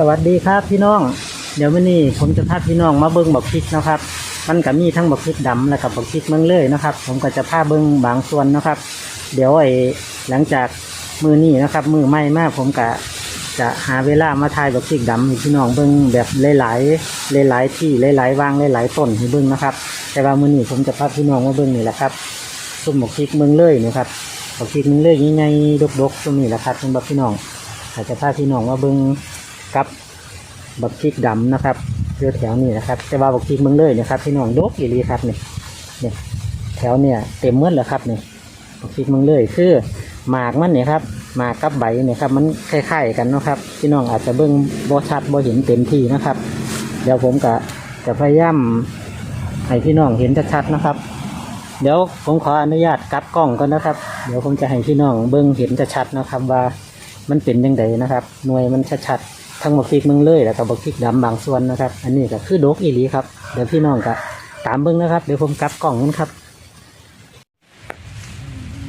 สวัสดีครับพี่น้อง เดี๋ยววันนี้ผมจะพาพี่น้องมาเบิ้งบักพริกนะครับ มันก็มีทั้งบักพริกดำและกับบักพริกเมืองเลยนะครับ ผมก็จะพาเบิ้งบางส่วนนะครับ เดี๋ยวไอ้หลังจากมือนี้นะครับ มือใหม่มากผมก็จะหาเวลามาถ่ายบักพริกดำให้พี่น้องเบิ้งแบบหลายๆหลายๆที่หลายๆวางหลายๆต้นให้เบิ้งนะครับ แต่ว่ามือนี้ผมจะพาพี่น้องมาเบิ้งนี่แหละครับส้มบักพริกเมืองเลยนะครับบักพริกเมืองเลยใหญ่ๆดกๆตรงนี้แหละครับเป็นบักพี่น้องอาจจะพาพี่น้องมาเบิ้ง กับบักพริกดำนะครับเรือแถวนี้นะครับแต่ว่าบักพริกเมืองเลยนะครับพี่น้องดกอีหลีครับนี่นี่แถวเนี่ยเต็มเมื่อแล้วครับนี่บักพริกเมืองเลยคือหมากมันเนี่ยครับหมากกับใบเนี่ยครับมันคล้ายๆกันนะครับพี่น้องอาจจะเบิ้งบ่ชัดบ่เห็นเต็มที่นะครับ เดี๋ยวผมก็จะพยายามให้พี่น้องเห็นชัดๆนะครับ เดี๋ยวผมขออนุญาตกลับกล้องก่อนนะครับ เดี๋ยวผมจะให้พี่น้องเบิ้งเห็นชัดๆนะครับ ว่ามันเป็นยังไงนะครับหน่วยมันชัดๆ ทั้งบักพริกเมืองเลยแล้วก็บักพริกดำบางส่วนนะครับ อันนี้ก็คือดกอีหลีครับเดี๋ยวพี่น้องก็ตามเบิ้งนะครับ เดี๋ยวผมกลับกล่องนั้นครับ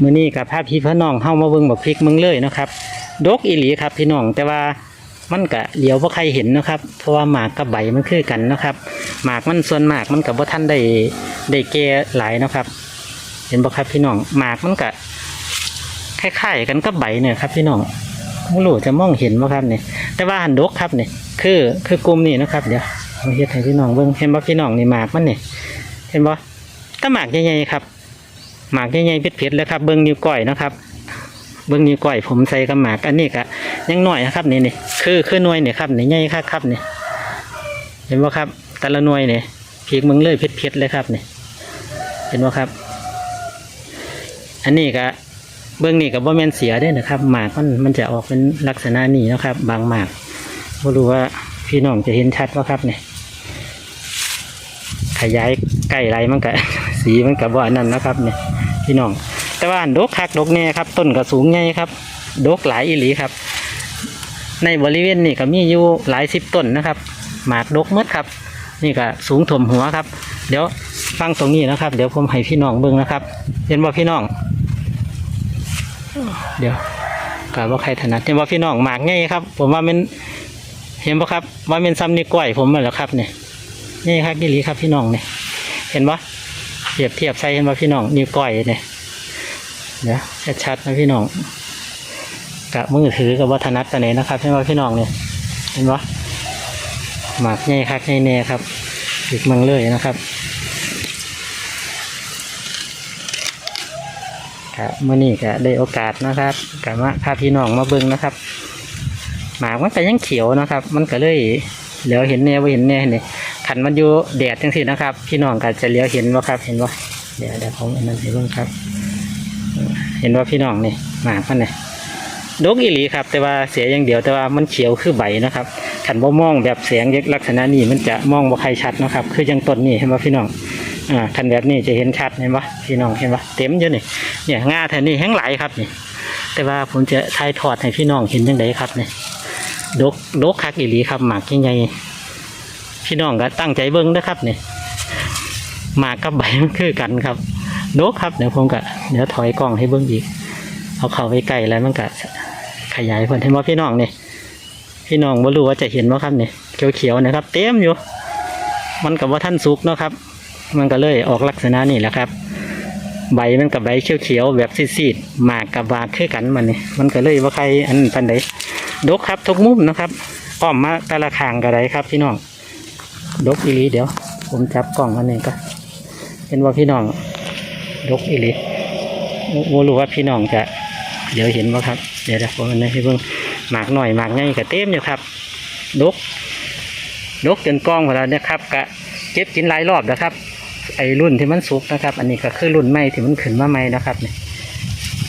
มื้อนี้กับภาพพี่พี่น้องเข้ามาเบิ้งบักพริกเมืองเลยนะครับ ดกอีหลีครับ พี่น้องแต่ว่ามันก็เหลียวบ่ใครเห็นนะครับ เพราะว่าหมากกับใบมันคือกันนะครับ หมากมันส่วนหมากมันกับบ่าท่านได้ได้แก่หลายนะครับ เห็นบ่ครับพี่น้องหมากมันก็คล้ายๆกันกับใบเนี่ยครับ พี่น้อง ไม่รู้จะมองเห็นบ่ครับเนี่ยแต่ว่าหันดกครับเนี่ยคือคือกลุ่มนี่นะครับเดี๋ยวเอาเฮ็ดให้พี่น้องเบิ่งเห็นบ่พี่น้องนี่หมากมันเนี่ยเห็นบ่ถ้าหมากใหญ่ๆครับหมากใหญ่ๆเผ็ดๆเลยครับเบิ่งนิ้วก้อยนะครับเบิ่งนิ้วก้อยผมใส่กับหมากอันนี้ก็ยังหน้อยนะครับนี่นี่คือคือหน่วยเนี่ยครับนี่ใหญ่ครับครับนี่เห็นบ่ครับ แต่ละหน่วยเนี่ยพริกเมืองเลยเผ็ดๆเลยครับนี่เห็นบ่ครับ อันนี้ก็ เบื้องนี้กับว่าแมนเสียได้นะครับ หมากมันมันจะออกเป็นลักษณะนี้นะครับ บางหมากไม่รู้ว่าพี่น้องจะเห็นชัดว่าครับเนี่ยขยายใกล้ไรมันก็สีมันกับว่านั่นนะครับเนี่ยพี่น้อง แต่ว่าดกคักดกแน่ครับ ต้นก็สูงใหญ่ครับดกหลายอีหลีครับ ในบริเวณนี้ก็มีอยู่หลายสิบต้นนะครับ หมากดกหมดครับ นี่ก็สูงถ่วมหัวครับ เดี๋ยวฟังตรงนี้นะครับ เดี๋ยวผมให้พี่น้องเบิ่งนะครับเห็นว่าพี่น้อง เดี๋ยวกะว่าใครถนัดเห็นว่าพี่น้องหมากง่ายครับ ผมว่ามันเห็นปะครับ ว่าเป็นซ้ำนิ้วก้อยผมมาแล้วครับเนี่ยนี่ครับนี่หลีครับพี่น้องเนี่ยเห็นปะเทียบเทียบใส่เห็นว่าพี่น้องนิ้วก้อยเนี่ยเดี๋ยวชัดๆนะพี่น้องกะมือถือกับวัฒนัดตัวไหนนะครับเห็นว่าพี่น้องเนี่ยเห็นปะหมากง่ายครับง่ายแน่ครับอีกมังเลยนะครับ ครับเมื่อนี้ก็ได้โอกาสนะครับกับว่าพาพี่น้องมาเบิ่งนะครับ หมากมันก็ยังเขียวนะครับ มันก็เลยเหลียวเห็นแน่ว่าเห็นแน่นี่ขันมันอยู่แดดจังสินะครับ พี่น้องก็จะเหลียวเห็นว่าครับ เห็นว่าเดี๋ยวเดี๋ยวผมอันนั้นให้เบิ่งครับ เห็นว่าพี่น้องนี่หมากมันเนี่ยดกอีหลีครับ แต่ว่าเสียอย่างเดียวแต่ว่ามันเขียวคือใบนะครับขันบ่มองแบบแสงลักษณะนี้มันจะมองบ่ใครชัดนะครับ คือยังต้นนี่เห็นว่าพี่น้อง อ่าคันแบบนี้จะเห็นชัดเห็นปะพี่น้องเห็นปะเต็มอยู่นี่เนี่ยงาแถวนี้แห้งไหลครับนี่ แต่ว่าผมจะถ่ายทอดให้พี่น้องเห็นยังไงครับนี่ดกดกคักอีหลีครับหมากยังไงพี่น้องก็ตั้งใจเบิ้งนะครับนี่หมากกับใบมันคือกันครับดกครับเดี๋ยวผมก็เดี๋ยวถอยกล้องให้เบิ้งอีก เอาเข้าไปใกลแล้วมันก็ขยายผลให้ว่าพี่น้องนี่พี่น้องบ่รู้ว่าจะเห็นว่าครับนี่เขียวๆนะครับ เต็มอยู่ มันกับว่าท่านสุกเนาะครับ มันก็เลยออกลักษณะนี่แหละครับ ใบมันกับใบเขียวๆแบบซีดๆหมากกับบากคือกันมันนี่มันก็เลยว่าใครอันปันใดดกครับทุกมุมนะครับอ้อมมาแต่ละขางกระไดครับพี่น้องดกอีลีเดี๋ยว ผมจับกล่องอันนี้ก็เห็นว่าพี่น้องดกอีลีโมรู้ว่าพี่น้องจะ เดี๋ยวเห็นว่าครับ เดี๋ยวเดี๋ยวผมอันนี้ให้เบิ่งหมากหน่อยหมากใหญ่กับเต็มอยู่ครับดกดกจนกล้องของเราเนี่ยครับกะเก็บกินหลายรอบนะครับ ไอ้รุ่นที่มันสุกนะครับ อันนี้ก็คือรุ่นใหม่ที่มันขึ้นมาใหม่นะครับเนี่ย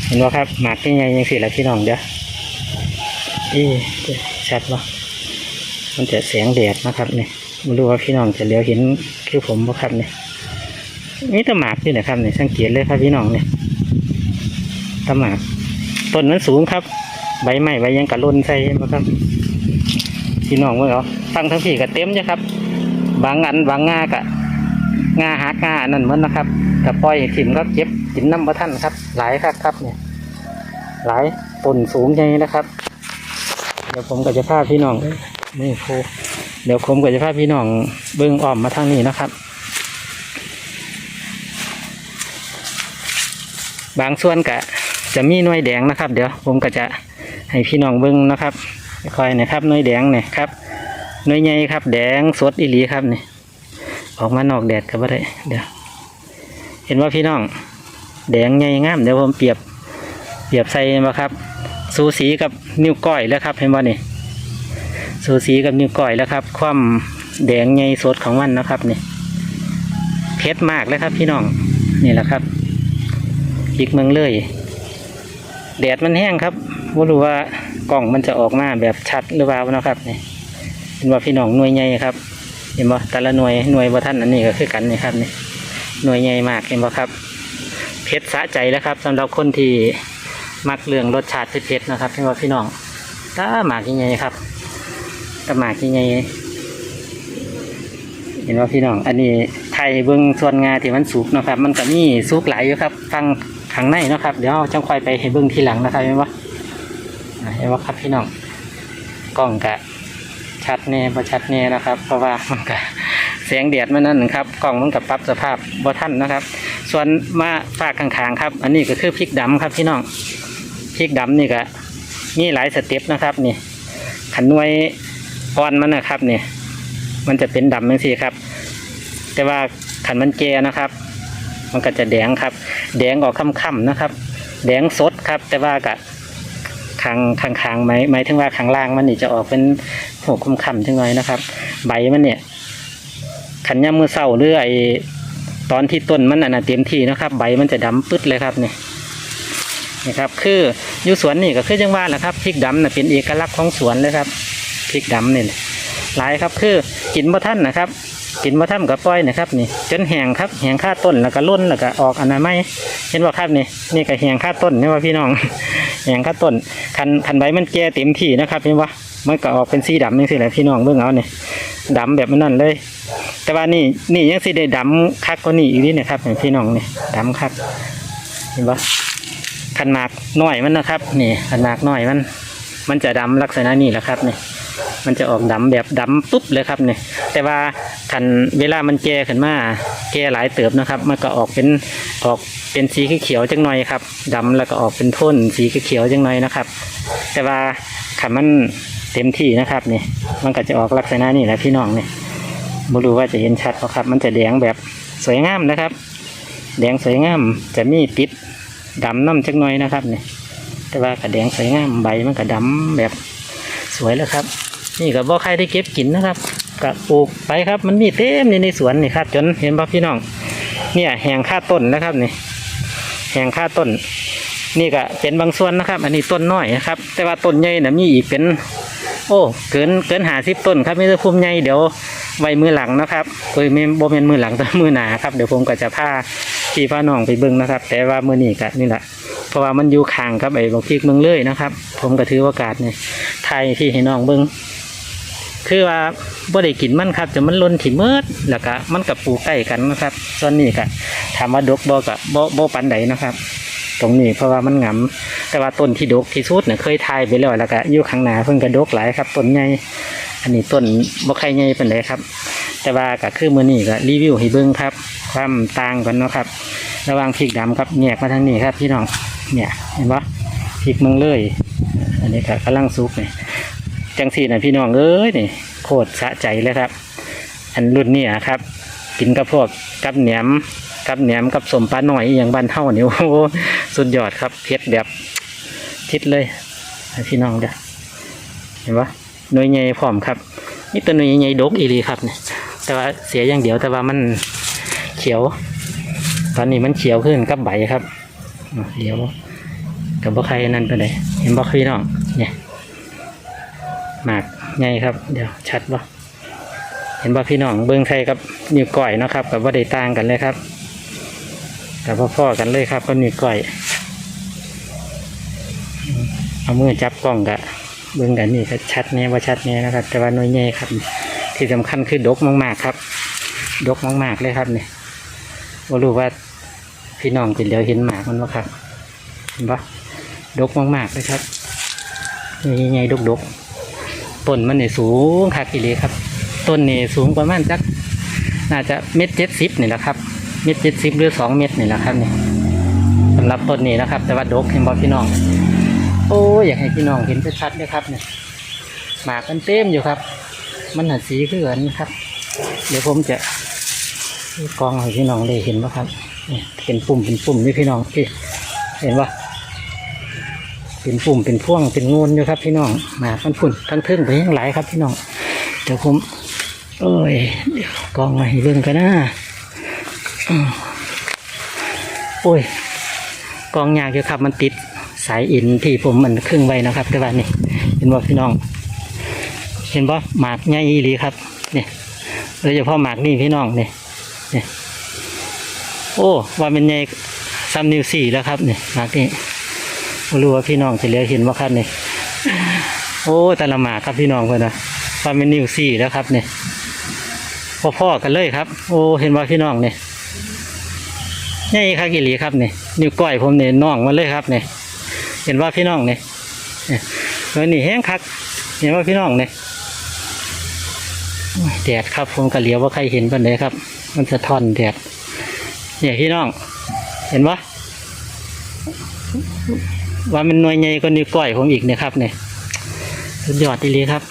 เห็นว่าครับหมากยังไงยังสิละพี่น้องเดี๋ยวอ๊ะจะชัดวะมันจะแสงแดดนะครับเนี่ยไม่รู้ว่าพี่น้องจะเลี้ยวเห็นคือผมบ่ครับเนี่ยนี่ตะหมากนี่นะครับเนี่ยสังเกตเลยครับพี่น้องเนี่ยตะหมากต้นมันสูงครับ ใบไม้ใบยังกระล่นใส่เห็นไหมครับ พี่น้องเมื่อเหรอตั้งทั้งพี่ก็เต็มจ้ะครับ บางอันบางงากะ งาหักาอันนั่นเหมือนนะครับแต่ปล่อยถิ่มก็เก็บกินน้ำประท่านครับ หลายครับครับเนี่ย หลายต้นสูงใหญ่นะครับ เดี๋ยวผมก็จะพาพี่น้องนี่โพเดี๋ยวผมกับจะพาพี่น้องเบิ้งอ้อมมาทางนี้นะครับ บางส่วนก็จะมีน่วยแดงนะครับ เดี๋ยวผมก็จะให้พี่น้องเบิ้งนะครับคอยนะครับน่วยแดงเนี่ยครับน่วยใหญ่ครับ แดงสดอีหลีครับเนี่ย ออกมานอกแดดก็บ่ได้เดี๋ยวเห็นว่าพี่น้อง แดงใหญ่งามเดี๋ยวผมเปรียบเปรียบใส่มาครับ สูสีกับนิ้วก้อยแล้วครับเห็นว่านี่สูสีกับนิ้วก้อยแล้วครับ ความแดงใหญ่สดของมันนะครับนี่เพชรมากเลยครับ พี่น้องนี่แหละครับอีกเมืองเลยแดดมันแห้งครับไม่รู้ว่ากล่องมันจะออกมาแบบชัดหรือเปล่านะครับนี่เห็นว่าพี่น้องหน่วยใหญ่ครับ เห็นบ่แต่ละหน่วยหน่วยบ่ท่านอันนี้ก็คือกันนี่ครับนี่หน่วยใหญ่มากเห็นบ่ครับเพชรสะใจแล้วครับสำหรับคนที่มักเรื่องรสชาติเผ็ดๆนะครับเห็นว่าพี่น้องตาหมากยังไงครับตาหมากยังไงเห็นว่าพี่น้อง อันนี้ไทยเบิ้องส่วนงาที่มันสุกนะครับ มันก็มีสุกหลายอยู่ครับ ฟังข้างในนะครับ เดี๋ยวจังค่อยไปให้เบิ้องทีหลังนะครับเห็นว่าเห็นว่าครับพี่น้องกล้องกะ ชัดแน่บ่ชัดแน่นะครับ เพราะว่ามันก็แสงแดดมันนั่นครับกล้องมันกับปรับสภาพบ่ทันนะครับ ส่วนมาฝากข้างๆครับ อันนี้ก็คือพริกดำครับพี่น้องพริกดำนี่ก็มีหลายสเต็ปนะครับนี่ขันนวยอ่อนมันนะครับนี่มันจะเป็นดำจังซี่ครับ แต่ว่าขันมันแกนะครับ มันก็จะแดงครับ แดงออกค่ำๆนะครับ แดงสดครับ แต่ว่าก็ คางคางคางๆหมหมายถึงว่าข้างล่างมันนี่จะออกเป็นหัวค่ำๆจังหน่อยนะครับ ใบมันเนี่ยขันย่ำมือเศร้าหรือไอตอนที่ต้นมันอันนะเต็มที่นะครับ ใบมันจะดำปึ๊ดเลยครับเนี่ยนี่ครับ คืออยู่สวนนี่ก็คือจังว่าแหละครับพริกดำน่ะเป็นเอกลักษณ์ของสวนเลยครับพริกดำเนี่ยหลายครับคือกินบ่ท่านนะครับ กินบ่ท่ากับปล่อยนะครับนี่จนแห้งครับแห้งค่าต้นแล้วก็ล้นแล้วก็ออกอันนั้นไม่เห็นว่าครับนี่นี่ก็แห้งค่าต้นนี่ว่าพี่น้องแห้งค่าต้นคันคันใบมันแก่เต็มที่นะครับเห็นว่ามันก็ออกเป็นสีดำนี่สิแหละพี่น้องเบิ่งเอาเนี่ยดำแบบนั้นเลย แต่ว่านี่นี่ยังสิได้ดำคักกว่านี้อีกนิดนะครับพี่น้องนี่ดำคักเห็นปะขันหมากน้อยมันนะครับ นี่ขันหมากน้อยมัน มันจะดำลักษณะนี้แหละครับนี่ มันจะออกดำแบบดำปุ๊บเลยครับเนี่ยแต่ว่าขันเวลามันแก่ขึ้นมาแก่หลายเติบนะครับ มันก็ออกเป็นออกเป็นสีเขียวจังหน่อยครับดำแล้วก็ออกเป็นโทนสีเขียวจังหน่อยนะครับ แต่ว่าขันมันเต็มที่นะครับนี่มันก็จะออกลักษณะนี้แหละพี่น้องนี่ไม่รู้ว่าจะเห็นชัดเพราะครับ มันจะแดงแบบสวยงามนะครับ แดงสวยงามจะมีติดดำน้ำจักหน่อยนะครับเนี่ยแต่ว่ากระแดงสวยงามใบมันก็ดำแบบสวยแล้วครับ นี่ก็บ่ใครได้เก็บกินนะครับก็ปลูกไปครับ มันมีเต็มในในสวนนี่ครับ จนเห็นป่ะพี่น้อง เนี่ยแหงค่าต้นนะครับนี่แหงค่าต้น นี่ก็เป็นบางส่วนนะครับ อันนี้ต้นน้อยนะครับ แต่ว่าต้นใหญ่นะมีอีกเป็น โอ้เกินเกินหาสิบต้นครับไม่ใช่พุ่มใหญ่เดี๋ยวไว้มือหลังนะครับโดยไม่บ่เป็นมือหลังแต่มือหนาครับเดี๋ยวผมก็จะพาพี่พาน้องไปเบิ่งนะครับ แต่ว่ามือนี้ก็นี่แหละเพราะว่ามันอยู่ข้างกับไอ้บอกพริกเมืองเลยนะครับ ผมก็ถือโอกาสนี่ไทยที่ให้น้องเบิ่ง คือว่าบ่ได้กินมันครับจะมันล้นถิ่เมิดแล้วก็มันกับปลูกใกล้กันนะครับส่วนนี้ก็ถามว่าดกบ่ก็บ่บ่ปันใดนะครับ ตรงนี้เพราะว่ามันหงำแต่ว่าต้นที่ดกที่สุดเนี่ยเคยทายไปแล้วแล้วก็อยู่ข้างหน้าเพิ่งกระดกหลายครับต้นใหญ่อันนี้ต้นบ่ใครใหญ่เป็นไรครับ แต่ว่าก็คือมือนี้ก็รีวิวให้เบิ่งครับ ความต่างกันเนาะครับ ระหว่างพริกดำครับแยกมาทางนี้ครับพี่น้องเนี่ยเห็นปะพริกเมืองเลย อันนี้ก็กำลังสุกเนี่ย จังสีนะพี่น้องเอ้ยนี่โคตรสะใจเลยครับ อันรุ่นนี้ครับ กินกับพวกกับแหนมกับแหนมกับสมปลาหน่อยอย่างบ้านเท่านี่โอ้สุดยอดครับเผ็ดแบบทิดเลยพี่น้องเด้อเห็นปะหน่วยใหญ่พร้อมครับนี่ตัวหน่วยใหญ่ดกอีหลีครับเนี่ยแต่ว่าเสียอย่างเดียวแต่ว่ามันเขียว ตอนนี้มันเขียวขึ้นกับใบครับเดี๋ยวกับบ่ใครนั่นไปไหนใดเห็นบ่พี่น้องเนี่ย หมากใหญ่ครับ เดี๋ยวชัดบ่เห็นบ่พี่น้องเบิ้งไทยกับนิ้วก้อยนะครับกับว่าได้ต่างกันเลยครับกับพ่อๆกันเลยครับก็นิ้วก้อยเอามือจับกล้องกะเบิ่งกันนี่ก็ชัดแน่ว่าชัดแน่นะครับ แต่ว่าน้อยแน่ครับ ที่สำคัญคือดกมากๆครับ ดกมากๆเลยครับเนี่ยว่ารู้ว่าพี่น้องจิเหลียวเห็นหมากมันว่ครับเห็นปะดกมากๆเลยครับใหญ่ๆดกๆ ต้นมันนี่สูงคักอีหลีครับ ต้นนี่สูงประมาณจักน่าจะเม็ดเจ็ดสิบนี่แหละครับ เม็ดเจ็ดสิบหรือสองเม็ดนี่แหละครับนี่สำหรับต้นนี้นะครับ แต่ว่าดกเห็นบ่พี่น้อง โอ้ยอยากให้พี่น้องเห็นชัดๆเลยครับเนี่ยหมากกันเต็มอยู่ครับ มันหันสีคือกันครับ เดี๋ยวผมจะกองให้พี่น้องได้เห็นว่าครับนี่เป็นปุ่มเป็นปุ่มนี่พี่น้องพี่เห็นปะ เป็นปุ่มเป็นพ่วงเป็นงูนอยู่ครับพี่น้องหมากมันฝุ่นทั้งทึ่งไปยังหลายครับพี่น้องเดี๋ยวผมเอ้ยเดี๋ยวกองมาให้เบิ่งกันนะโอ้ยกองยากอยู่ครับมันติดสายอินที่ผมมันครึ่งไว้นะครับแต่ว่านี่เห็นบ่พี่น้อง เห็นบ่หมากใหญ่อีหลีครับเนี่ยโดยเฉพาะหมากนี่พี่น้องเนี่ยเนี่ยโอ้ว่าเป็นใหญ่ซ้ำนิ้วสี่แล้วครับเนี่ยหมากนี่ บ่รู้ว่าพี่น้องจะเหลือเห็นว่าครับเนี่ยโอ้แต่ละหมาครับพี่น้องเพื่อนนะว่าเป็นนิ้วสี่แล้วครับเนี่ยพ่อๆกันเลยครับ โอ้เห็นว่าพี่น้องเนี่ยนี่ครับกิลีครับเนี่ยนิ้วก้อยผมเนี่ยน่องมาเลยครับเนี่ยเห็นว่าพี่น้องเนี่ยเนี่ยแล้วนี่แห้งคัก เห็นว่าพี่น้องเนี่ยแดดครับผมกะเหลียวว่าใครเห็นกันเลยครับ มันสะทอนแดดเนี่ยพี่น้อง เห็นปะ ว่ามันหน่วยใหญ่กว่านิ้วก้อยผมอีกเนี่ยครับเนี่ยสุดยอดดีเลยครับ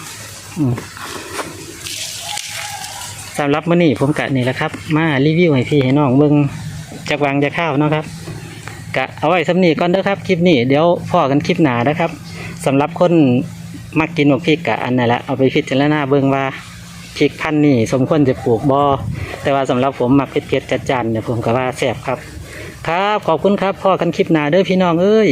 สำหรับมื้อนี้ผมกะนี่แหละครับ มารีวิวให้พี่ให้น้องเบิ่งจากวางจะข้าวเนาะครับกะเอาไว้สำนีก่อนเด้อครับคลิปนี้เดี๋ยวพ่อกันคลิปหนานะครับสำหรับคนมักกินหมกพริกกะอันนั่นแหละเอาไปพิจารณาเบิ่งว่าพริกพันนี่สมควรจะปลูกบอแต่ว่าสำหรับผมมักเผ็ดๆจัดจานเนี่ยผมก็ว่าแซ่บครับ ครับขอบคุณครับพ่อกันคลิปหนาเด้อพี่น้องเอ้ย